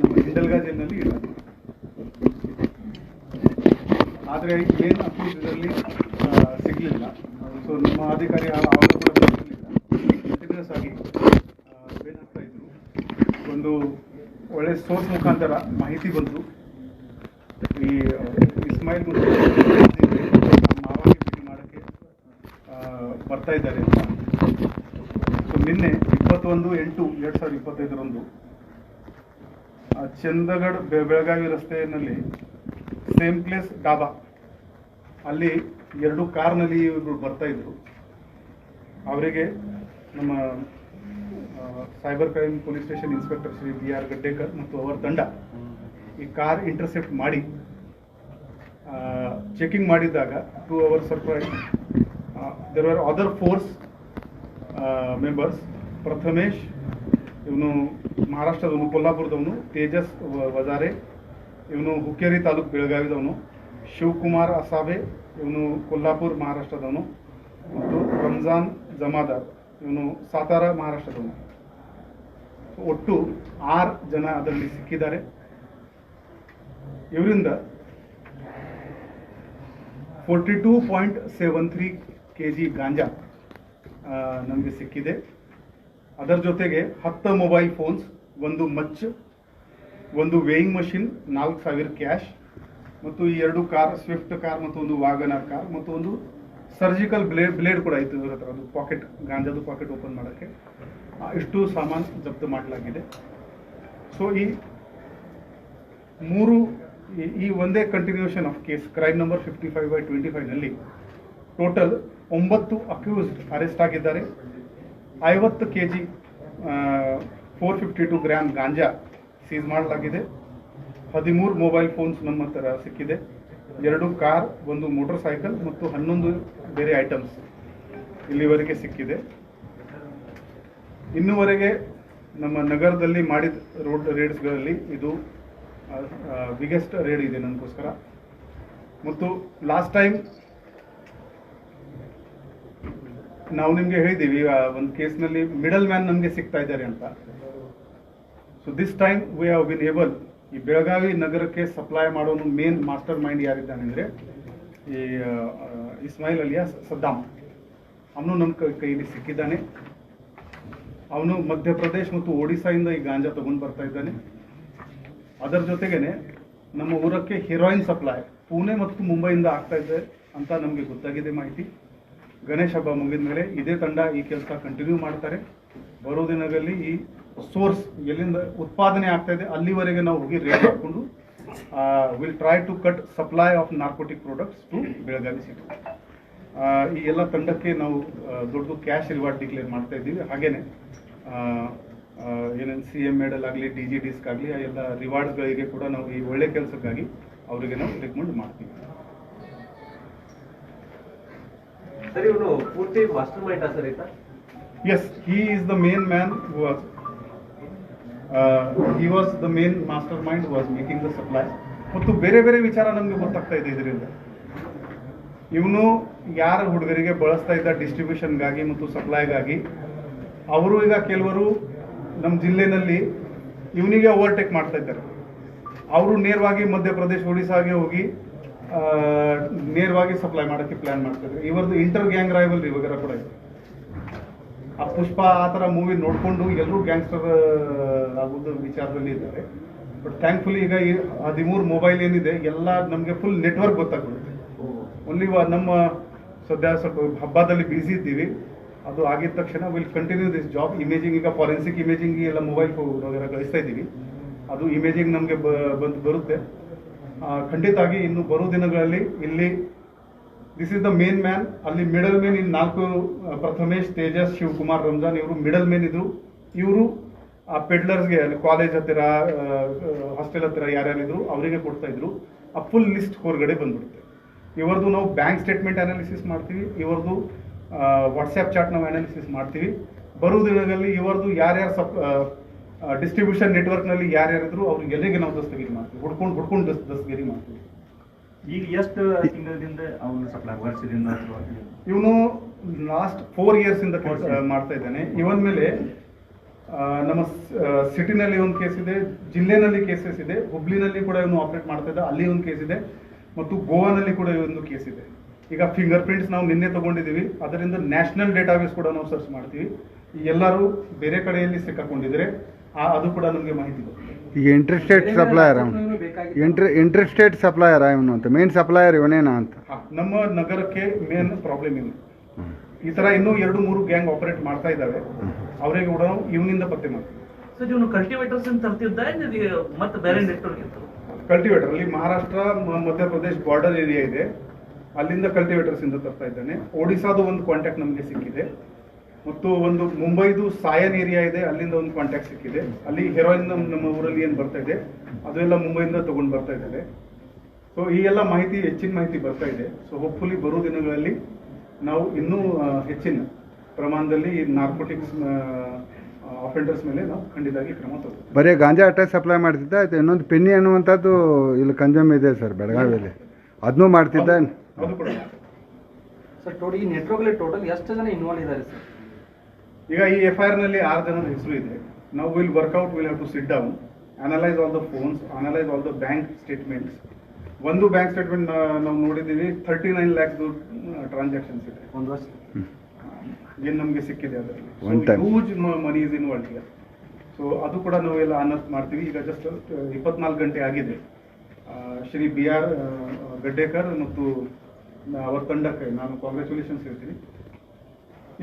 ನಮ್ಮ ಹಿಂಡಲ್ಗಾ ಜೈಲಿನಲ್ಲಿ ಇದ್ದಾರೆ ಆದರೆ ಏನು ಅಕ್ಯೂಸ್ ಇದರಲ್ಲಿ ಸಿಗಲಿಲ್ಲ. ಸೊ ನಮ್ಮ ಅಧಿಕಾರಿ ಆವಾಗ ಕೂಡ ಕಂಟಿನ್ಯೂಸ್ ಆಗಿ ಏನಾಗ್ತಾ ಇದ್ರು? ಒಂದು ಒಳ್ಳೆ ಸೋರ್ಸ್ ಮುಖಾಂತರ ಮಾಹಿತಿ ಬಂತು. ಈ ಇಸ್ಮಾಯಿಲ್ ಮಾವಾಗಿ ಭೇಟಿ ಮಾಡೋಕ್ಕೆ ಬರ್ತಾ ಇದ್ದಾರೆ ಅಂತ. ಸೊ ನಿನ್ನೆ ಇಪ್ಪತ್ತೊಂದು ಎಂಟು ಎರಡು ಸಾವಿರದ ಇಪ್ಪತ್ತೈದರಂದು ಬೆ- ಬೆಳಗಾವಿ ರಸ್ತೆಯಲ್ಲಿ ಸೇಮ್ ಪ್ಲೇಸ್ ಡಾಬಾ. ಅಲ್ಲಿ ಎರಡು ಕಾರ್ನಲ್ಲಿ ಇವರು ಬರ್ತಾ ಇದ್ರು. ಅವರಿಗೆ ನಮ್ಮ cyber crime police station inspector Shri B R Gaddekar ಮತ್ತು ಅವರ ತಂಡ ಈ ಕಾರ್ ಇಂಟರ್ಸೆಪ್ಟ್ ಮಾಡಿ ಚೆಕಿಂಗ್ ಮಾಡಿದಾಗ to our surprise there are other force members Prathamesh, ಇವನು ಮಹಾರಾಷ್ಟ್ರದವನು, ಕೊಲ್ಲಾಪುರದವನು, ತೇಜಸ್ ವಜಾರೆ, ಇವನು ಹುಕ್ಕೇರಿ ತಾಲೂಕು ಬೆಳಗಾವಿದವನು, ಶಿವಕುಮಾರ್ ಅಸಾಬೆ, ಇವನು ಕೊಲ್ಲಾಪುರ ಮಹಾರಾಷ್ಟ್ರದವನು, ಮತ್ತು ರಂಜಾನ್ ಜಮಾದಾರ್, ಇವನು ಸಾತಾರ ಮಹಾರಾಷ್ಟ್ರದವನು. ಒಟ್ಟು ಆರು ಜನ ಅದರಲ್ಲಿ ಸಿಕ್ಕಿದ್ದಾರೆ. ಇವರಿಂದ forty two point seven three K G ganja ನಮಗೆ ಸಿಕ್ಕಿದೆ. ಅದರ ಜೊತೆಗೆ ಹತ್ತು ಮೊಬೈಲ್ ಫೋನ್ಸ್ ಒಂದು ಮಚ್ ಒಂದು ವೇಯಿಂಗ್ ಮಷಿನ್ ನಾಲ್ಕು ಸಾವಿರ ಕ್ಯಾಶ್ ಮತ್ತು ಈ ಎರಡು ಕಾರ್ ಸ್ವಿಫ್ಟ್ ಕಾರ್ ಮತ್ತು ಒಂದು ವಾಗನರ್ ಕಾರ್ ಮತ್ತು ಒಂದು ಸರ್ಜಿಕಲ್ ಬ್ಲೇಡ್ ಬ್ಲೇಡ್ ಕೂಡ ಇತ್ತು ಇವ್ರ ಹತ್ರ. ಅದು ಪಾಕೆಟ್ ಗಾಂಜಾದು ಪಾಕೆಟ್ ಓಪನ್ ಮಾಡೋಕ್ಕೆ. ಇಷ್ಟು ಸಾಮಾನು ಜಪ್ತು ಮಾಡಲಾಗಿದೆ. ಸೊ ಈ ಮೂರು, ಈ ಒಂದೇ continuation of case crime number fifty five by twenty ಫೈವ್ನಲ್ಲಿ total ಒಂಬತ್ತು ಅಕ್ಯೂಸ್ಡ್ ಅರೆಸ್ಟ್ ಆಗಿದ್ದಾರೆ. ಐವತ್ತು K G four fifty two gram ganja seize ಮಾಡಲಾಗಿದೆ. ಹದಿಮೂರು ಮೊಬೈಲ್ ಫೋನ್ಸ್ ನಮ್ಮ ಹತ್ರ ಸಿಕ್ಕಿದೆ. ಎರಡು ಕಾರ್, ಒಂದು ಮೋಟರ್ ಸೈಕಲ್ ಮತ್ತು ಹನ್ನೊಂದು ಬೇರೆ ಐಟಮ್ಸ್ ಇಲ್ಲಿವರೆಗೆ ಸಿಕ್ಕಿದೆ. ಇನ್ನುವರೆಗೆ ನಮ್ಮ ನಗರದಲ್ಲಿ ಮಾಡಿದ ರೋಡ್ ರೇಡ್ಸ್ಗಳಲ್ಲಿ ಇದು ಬಿಗ್ಗೆಸ್ಟ್ ರೇಡ್ ಇದೆ ನನಗೋಸ್ಕರ ಮತ್ತು ಲಾಸ್ಟ್ ಟೈಮ್ ನಾವು ನಿಮಗೆ ಹೇಳಿದ್ದೀವಿ ಒಂದು ಕೇಸ್ನಲ್ಲಿ ಮಿಡಲ್ ಮ್ಯಾನ್ ನಮಗೆ ಸಿಗ್ತಾ ಇದ್ದಾರೆ ಅಂತ. So this time we have been able ಈ ಬೆಳಗಾವಿ ನಗರಕ್ಕೆ ಸಪ್ಲೈ ಮಾಡೋನು ಮೇನ್ ಮಾಸ್ಟರ್ ಮೈಂಡ್ ಯಾರಿದ್ದಾನೆ ಅಂದರೆ, ಈ ಇಸ್ಮಾಯಿಲ್ ಅಲಿಯಾ ಸದ್ದಾಮ್ ಅವನು ನಮ್ಮ ಕೈಯಲ್ಲಿ ಸಿಕ್ಕಿದ್ದಾನೆ. ಅವನು ಮಧ್ಯಪ್ರದೇಶ್ ಮತ್ತು ಒಡಿಸ್ಸಾಯಿಂದ ಈ ಗಾಂಜಾ ತಗೊಂಡು ಬರ್ತಾ ಇದ್ದಾನೆ. ಅದರ ಜೊತೆಗೇನೆ ನಮ್ಮ ಊರಕ್ಕೆ ಹೀರೋಯಿನ್ ಸಪ್ಲೈ ಪುಣೆ ಮತ್ತು ಮುಂಬೈಯಿಂದ ಆಗ್ತಾ ಇದೆ ಅಂತ ನಮಗೆ ಗೊತ್ತಾಗಿದೆ ಮಾಹಿತಿ. ಗಣೇಶ ಹಬ್ಬ ಮುಗಿದ ಮೇಲೆ ಇದೇ ತಂಡ ಈ ಕೆಲಸ ಕಂಟಿನ್ಯೂ ಮಾಡ್ತಾರೆ. ಬರೋ ದಿನಗಳಲ್ಲಿ ಈ ಸೋರ್ಸ್ ಎಲ್ಲಿಂದ ಉತ್ಪಾದನೆ ಆಗ್ತಾ ಇದೆ, ಅಲ್ಲಿವರೆಗೆ ನಾವು ಹೋಗಿ ರೇಟ್ ಹಾಕೊಂಡು will try to cut supply of narcotic products to Belagavi city ಈ ಎಲ್ಲ ತಂಡಕ್ಕೆ ನಾವು ದೊಡ್ಡದು ಕ್ಯಾಶ್ ರಿವಾರ್ಡ್ ಡಿಕ್ಲೇರ್ ಮಾಡ್ತಾ ಇದ್ದೀವಿ. ಹಾಗೇನೆ ಏನೇನು ಸಿ ಎಂ ಮೆಡಲ್ ಆಗಲಿ ಡಿ ಜಿ ಡಿಸ್ಕ್ ಆಗಲಿ, ಆ ಎಲ್ಲ ರಿವಾರ್ಡ್ಸ್ಗಳಿಗೆ ಕೂಡ ನಾವು ಈ ಒಳ್ಳೆ ಕೆಲಸಕ್ಕಾಗಿ ಅವರಿಗೆ ನಾವು ರೆಕಮೆಂಡ್ ಮಾಡ್ತೀವಿ. ಸರ್, ಇವನು ಪೂರ್ತಿ yes he is the main man was he was the main mastermind was making the supply ಮತ್ತು ಬೇರೆ ಬೇರೆ ವಿಚಾರ ನಮಗೆ ಗೊತ್ತಾಗ್ತಾ ಇದೆ ಇದರಿಂದ. ಇವನು ಯಾರ ಹುಡುಗರಿಗೆ ಬಳಸ್ತಾ ಇದ್ದ ಡಿಸ್ಟ್ರಿಬ್ಯೂಷನ್ಗಾಗಿ ಮತ್ತು ಸಪ್ಲೈಗಾಗಿ ಅವರು ಈಗ ಕೆಲವರು ನಮ್ಮ ಜಿಲ್ಲೆನಲ್ಲಿ ಇವನಿಗೆ ಓವರ್ಟೇಕ್ ಮಾಡ್ತಾ ಇದ್ದಾರೆ. ಅವರು ನೇರವಾಗಿ ಮಧ್ಯಪ್ರದೇಶ ಒಡಿಸಾಗೆ ಹೋಗಿ ನೇರವಾಗಿ ಸಪ್ಲೈ ಮಾಡೋಕ್ಕೆ ಪ್ಲಾನ್ ಮಾಡ್ತಾರೆ ಇವರದು ಇಂಟರ್ ಗ್ಯಾಂಗ್ ರೈವಲ್ ವಗೇರ ಕೂಡ ಇದೆ. ಆ ಪುಷ್ಪ ಆ ಥರ ಮೂವಿ ನೋಡಿಕೊಂಡು ಎಲ್ಲರೂ ಗ್ಯಾಂಗ್ಸ್ಟರ್ ಆಗೋದು ವಿಚಾರದಲ್ಲಿ ಇದ್ದಾರೆ. ಬಟ್ ಥ್ಯಾಂಕ್ಫುಲಿ ಈಗ ಈ ಹದಿಮೂರು ಮೊಬೈಲ್ ಏನಿದೆ, ಎಲ್ಲ ನಮಗೆ ಫುಲ್ ನೆಟ್ವರ್ಕ್ ಗೊತ್ತಾಗ್ಬಿಡುತ್ತೆ. ಓನ್ಲಿ ನಮ್ಮ ಸದ್ಯ ಸ್ವಲ್ಪ ಹಬ್ಬದಲ್ಲಿ ಬ್ಯುಸಿ ಇದ್ದೀವಿ. ಅದು ಆಗಿದ ತಕ್ಷಣ will continue this job imaging ಈಗ ಫಾರೆನ್ಸಿಕ್ ಇಮೇಜಿಂಗ್ ಎಲ್ಲ ಮೊಬೈಲ್ ವಗೇರ ಕಳಿಸ್ತಾ ಇದ್ದೀವಿ. ಅದು ಇಮೇಜಿಂಗ್ ನಮಗೆ ಬಂದು ಬರುತ್ತೆ. ಖಂಡಿತಾಗಿ ಇನ್ನು ಬರೋ ದಿನಗಳಲ್ಲಿ ಇಲ್ಲಿ this is the main man ಅಲ್ಲಿ ಮಿಡಲ್ ಮೇನ್ ಇನ್ ನಾಲ್ಕು ಪ್ರಥಮೇಶ್ ತೇಜಸ್ ಶಿವಕುಮಾರ್ ರಂಜಾನ್. ಇವರು ಮಿಡಲ್ ಮೇನ್ ಇದ್ರು. ಇವರು ಆ ಪೆಡ್ಲರ್ಸ್ಗೆ ಅಲ್ಲಿ ಕಾಲೇಜ್ ಹತ್ತಿರ ಹಾಸ್ಟೆಲ್ ಹತ್ತಿರ ಯಾರ್ಯಾರಿದ್ರು, ಅವರಿಗೆ ಕೊಡ್ತಾ ಇದ್ರು. ಆ ಫುಲ್ ಲಿಸ್ಟ್ ಹೊರಗಡೆ ಬಂದ್ಬಿಡುತ್ತೆ. ಇವರದು ನಾವು ಬ್ಯಾಂಕ್ ಸ್ಟೇಟ್ಮೆಂಟ್ ಅನಾಲಿಸಿಸ್ ಮಾಡ್ತೀವಿ. ಇವರದು ವಾಟ್ಸ್ಆ್ಯಪ್ ಚಾಟ್ ನಾವು ಅನಾಲಿಸಿಸ್ ಮಾಡ್ತೀವಿ. ಬರೋ ದಿನಗಳಲ್ಲಿ ಇವರದು ಯಾರ್ಯಾರು ಸಪ್ ಡಿಸ್ಟ್ರಿಬ್ಯೂಷನ್ ನೆಟ್ವರ್ಕ್ನಲ್ಲಿ ಯಾರ್ಯಾರಿದ್ರು ಅವ್ರಿಗೆ ಎಲ್ಲಿಗೆ ನಾವು ದಸ್ತಗಿರಿ ಮಾಡ್ತೀವಿ? ಹುಡ್ಕೊಂಡು ಹುಡ್ಕೊಂಡು ದಸ್ ದಸ್ತಗಿರಿ ಮಾಡ್ತೀವಿ. ಈಗ ಎಷ್ಟು ತಿಂಗಳಿಂದ ಅವನು ಸಪ್ಲೈ ವರ್ಷದಿಂದ ಇವನು ಲಾಸ್ಟ್ ಫೋರ್ ಇಯರ್ಸ್ ಇಂದ ಮಾಡ್ತಾ ಇದ್ದಾನೆ. ಇವನ್ ಮೇಲೆ ನಮ್ಮ ಸಿಟಿನಲ್ಲಿ ಒಂದು ಕೇಸ್ ಇದೆ ಜಿಲ್ಲೆನಲ್ಲಿ ಕೇಸಸ್ ಇದೆ ಹುಬ್ಳಿನಲ್ಲಿ ಕೂಡ ಇವನು ಆಪರೇಟ್ ಮಾಡ್ತಾ ಇದ್ದ ಅಲ್ಲಿ ಒಂದು ಕೇಸ್ ಇದೆ ಮತ್ತು ಗೋವಾನಲ್ಲಿ ಕೂಡ ಇವೊಂದು ಕೇಸ್ ಇದೆ. ಈಗ ಫಿಂಗರ್ ಪ್ರಿಂಟ್ಸ್ ನಾವು ನಿನ್ನೆ ತಗೊಂಡಿದ್ದೀವಿ. ಅದರಿಂದ ನ್ಯಾಷನಲ್ ಡೇಟಾಬೇಸ್ ಕೂಡ ನಾವು ಸರ್ಚ್ ಮಾಡ್ತೀವಿ. ಎಲ್ಲರೂ ಬೇರೆ ಕಡೆಯಲ್ಲಿ ಸಿಕ್ಕಾಕೊಂಡಿದ್ರೆ ಅದು ಕೂಡ ನಮಗೆ ಮಾಹಿತಿ ಇದೆ ಈಗ ಇಂಟ್ರೆಸ್ಟೆಡ್ ಸಪ್ಲೈಯರ್ ಇಂಟ್ರೆ ಇಂಟ್ರ ಇಂಟ್ರೆಸ್ಟೆಡ್ ಸಪ್ಲೈಯರ್ ಇವನು ಅಂತ. ಮೇನ್ ಸಪ್ಲೈಯರ್ ಇವನೇನಾ ಅಂತ? ನಮ್ಮ ನಗರಕ್ಕೆ ಮೇನ್ ಪ್ರಾಬ್ಲಮ್ ಇದೆ ಈ ತರ ಇನ್ನೂ ಎರಡು ಮೂರು ಗ್ಯಾಂಗ್ ಆಪರೇಟ್ ಮಾಡ್ತಾ ಇದ್ದಾವೆ. ಅವರಿಗೆ ಕೂಡ ನಾವು ಇವನಿಂದ ಪತ್ತೆ ಮಾಡ್ತೀವಿ. ಸರ್ ಇವನು ಕಲ್ಟಿವೇಟರ್ಸ್ ಅಂತ ತರ್ತಿದ್ದ ಮತ್ತೆ ಬೇರೆ ನೆಟ್ವರ್ಕ್ ಇತ್ತು ಕಲ್ಟಿವೇಟರ್ ಅಲ್ಲಿ ಮಹಾರಾಷ್ಟ್ರ ಮಧ್ಯಪ್ರದೇಶ ಮಧ್ಯಪ್ರದೇಶ್ ಬಾರ್ಡರ್ ಏರಿಯಾ ಇದೆ. ಅಲ್ಲಿಂದ ಕಲ್ಟಿವೇಟರ್ಸ್ ಇಂದ ತರ್ತಾ ಇದ್ದಾನೆ. ಒಡಿಸಾದು ಒಂದು ಕಾಂಟ್ಯಾಕ್ಟ್ ನಮಗೆ ಸಿಕ್ಕಿದೆ. ಮತ್ತು ಒಂದು ಮುಂಬೈದು ಸಾಯನ್ ಏರಿಯಾ ಇದೆ ಅಲ್ಲಿಂದ ಒಂದು ಕಾಂಟ್ಯಾಕ್ಟ್ ಸಿಕ್ಕಿದೆ. ಅಲ್ಲಿ ಹೆರೋಯಿನ್ ನಮ್ಮ ಊರಲ್ಲಿ ಏನು ಬರ್ತಾ ಇದೆ ಅದೆಲ್ಲ ಮುಂಬೈಯಿಂದ ತಗೊಂಡು ಬರ್ತಾ ಇದ್ದಾರೆ. ಸೊ ಈ ಎಲ್ಲ ಮಾಹಿತಿ ಹೆಚ್ಚಿನ ಮಾಹಿತಿ ಬರ್ತಾ ಇದೆ. ಸೊ ಹೋಪ್ಫುಲಿ ಬರೋ ದಿನಗಳಲ್ಲಿ ನಾವು ಇನ್ನೂ ಹೆಚ್ಚಿನ ಪ್ರಮಾಣದಲ್ಲಿ ನಾರ್ಕೋಟಿಕ್ಸ್ ಆಫೆಂಡರ್ಸ್ ಮೇಲೆ ನಾವು ಖಂಡಿತವಾಗಿ ಕ್ರಮ ತಗೋತೀವಿ ಬರೀ ಗಾಂಜಾ ಅಟ್ಟೆ ಸಪ್ಲೈ ಮಾಡ್ತಿದ್ದ ಆಯ್ತು ಇನ್ನೊಂದು ಪೆನ್ನಿ ಅನ್ನುವಂಥದ್ದು ಇಲ್ಲಿ ಕಂಜಮ್ ಇದೆ ಸರ್ ಬೆಳಗಾವಿಯಲ್ಲಿ. ಅದನ್ನೂ ಮಾಡ್ತಿದ್ದ? ಅದು ಕೂಡ ಸರ್ ಟೋಟಲ್ ಈ ನೆಟ್ವರ್ಕ್ ಟೋಟಲ್ ಎಷ್ಟು ಜನ ಇನ್ವಾಲ್ವ್ ಇದ್ದಾರೆ ಸರ್ ಈಗ ಈ ಎಫ್ ಐ ಆರ್ನಲ್ಲಿ ಆರು ಜನದ ಹೆಸರು ಇದೆ. ನಾವು will work out will have to sit down analyse all the phones analyse all the bank statements ಒಂದು ಬ್ಯಾಂಕ್ ಸ್ಟೇಟ್ಮೆಂಟ್ ನಾವು ನೋಡಿದ್ದೀವಿ ತರ್ಟಿ ನೈನ್ ಲ್ಯಾಕ್ಸ್ ಟ್ರಾನ್ಸಾಕ್ಷನ್ಸ್ ಇದೆ. ಒಂದು ವರ್ಷ. ಏನು ನಮಗೆ ಸಿಕ್ಕಿದೆ ಅದರಲ್ಲಿ. Huge money is involve here so ಅದು ಕೂಡ ನಾವೆಲ್ಲ ಅನೌನ್ಸ್ ಮಾಡ್ತೀವಿ. ಈಗ ಜಸ್ಟ್ ಇಪ್ಪತ್ನಾಲ್ಕು ಗಂಟೆ ಆಗಿದೆ. ಶ್ರೀ ಬಿ ಆರ್ ಗಡ್ಡೇಕರ್ ಮತ್ತು ಅವರ ತಂಡಕ್ಕೆ ನಾನು ಕಾಂಗ್ರ್ಯಾಚುಲೇಷನ್ಸ್ ಹೇಳ್ತೀನಿ.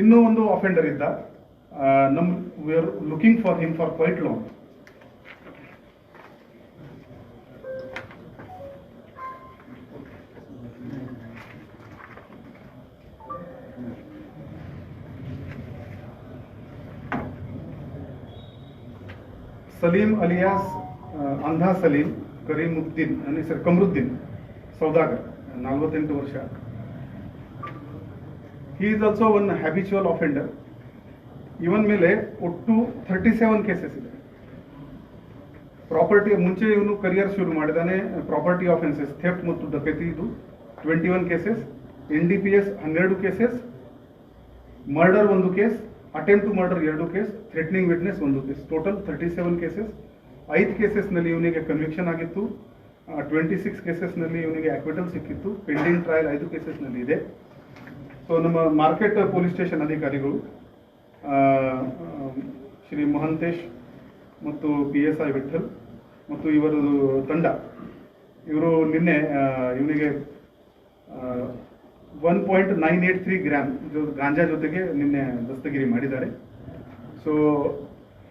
ಇನ್ನೂ ಒಂದು ಆಫೆಂಡರ್ ಇದ್ದ. Uh, num we are looking for him for quite long. Salim alias Andha Salim Karimuddin आणि सर कमरुद्दीन सौदागर नलवत्तेंटू वर्ष he is also one habitual offender ಇವನ್ ಮೇಲೆ ಒಟ್ಟು ಥರ್ಟಿ ಸೆವೆನ್ ಕೇಸಸ್ ಇದೆ ಪ್ರಾಪರ್ಟಿ ಮುಂಚೆ ಇವನು ಕರಿಯರ್ ಶುರು ಮಾಡಿದಾನೆ ಪ್ರಾಪರ್ಟಿ ಆಫೆನ್ಸಸ್ ಥೆಫ್ಟ್ ಮತ್ತು ಡಕೈತಿ ಇದು. Twenty one cases N D P S ಹನ್ನೆರಡು ಕೇಸಸ್ ಮರ್ಡರ್ ಒಂದು ಕೇಸ್ ಅಟೆಂಪ್ಟ್ ಟು ಮರ್ಡರ್ ಎರಡು ಕೇಸ್ ಥ್ರೆಟ್ನಿಂಗ್ ವಿಟ್ನೆಸ್ ಒಂದು case total thirty seven cases ಐದು ಕೇಸಸ್ನಲ್ಲಿ ಇವನಿಗೆ ಕನ್ವಿಕ್ಷನ್ ಆಗಿತ್ತು. ಟ್ವೆಂಟಿ ಸಿಕ್ಸ್ ಕೇಸಸ್ನಲ್ಲಿ ಇವನಿಗೆ ಆಕ್ವಿಟಲ್ ಸಿಕ್ಕಿತ್ತು. ಪೆಂಡಿಂಗ್ ಟ್ರಯಲ್ ಐದು ಕೇಸಸ್ನಲ್ಲಿ ಇದೆ. ಸೊ ನಮ್ಮ ಮಾರ್ಕೆಟ್ ಪೊಲೀಸ್ ಸ್ಟೇಷನ್ ಅಧಿಕಾರಿಗಳು ಶ್ರೀ ಮಹಂತೇಶ್ ಮತ್ತು ಪಿ ಎಸ್ ಐ ವಿಠಲ್ ಮತ್ತು ಇವರ ತಂಡ. ಇವರು ನಿನ್ನೆ ಇವನಿಗೆ one point nine eight three gram ganja ಜೊತೆಗೆ ನಿನ್ನೆ ದಸ್ತಗಿರಿ ಮಾಡಿದ್ದಾರೆ. So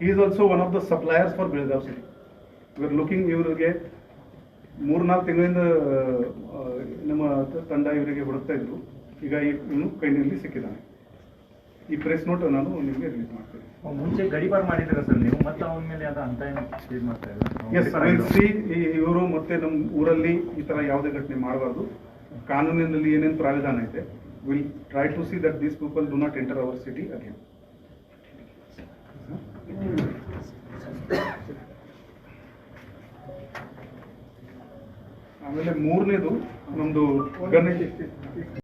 he is also one of the suppliers for Belgaum city ಇವರು ಲುಕಿಂಗ್ ಇವರಿಗೆ ಮೂರ್ನಾಲ್ಕು ತಿಂಗಳಿಂದ ನಮ್ಮ ತಂಡ ಇವರಿಗೆ ಹುಡುಕ್ತಾ ಇದ್ರು. ಈಗ ಇವನು ಕೈನಲ್ಲಿ ಸಿಕ್ಕಿದ್ದಾನೆ. ಈ ಪ್ರೆಸ್ ನೋಟ್ ನಾನು ನಿಮಗೆ ರಿಲೀಸ್ ಮಾಡ್ತೀನಿ. ಮುಂಚೆ ಗಡಿಪಾರ್ ಮಾಡಿದ್ರೆ ಸರ್ ನೀವು ಮತ್ತೆ ಅವನ ಮೇಲೆ ಅದು ಅಂತ ಏನು ಮಾಡ್ತಾ ಎಸ್ ಸಿ ಇವರು ಮತ್ತೆ ನಮ್ಮ ಊರಲ್ಲಿ ಈ ತರ ಯಾವುದೇ ಘಟನೆ ಮಾಡಬಾರ್ದು. ಕಾನೂನಿನಲ್ಲಿ ಏನೇನು ಪ್ರಾವಿಧಾನ ಇದೆ will try to see that these people do not enter our city again ಆಮೇಲೆ ಮೂರನೇದು ನಮ್ದು ಗಣೇಶ್.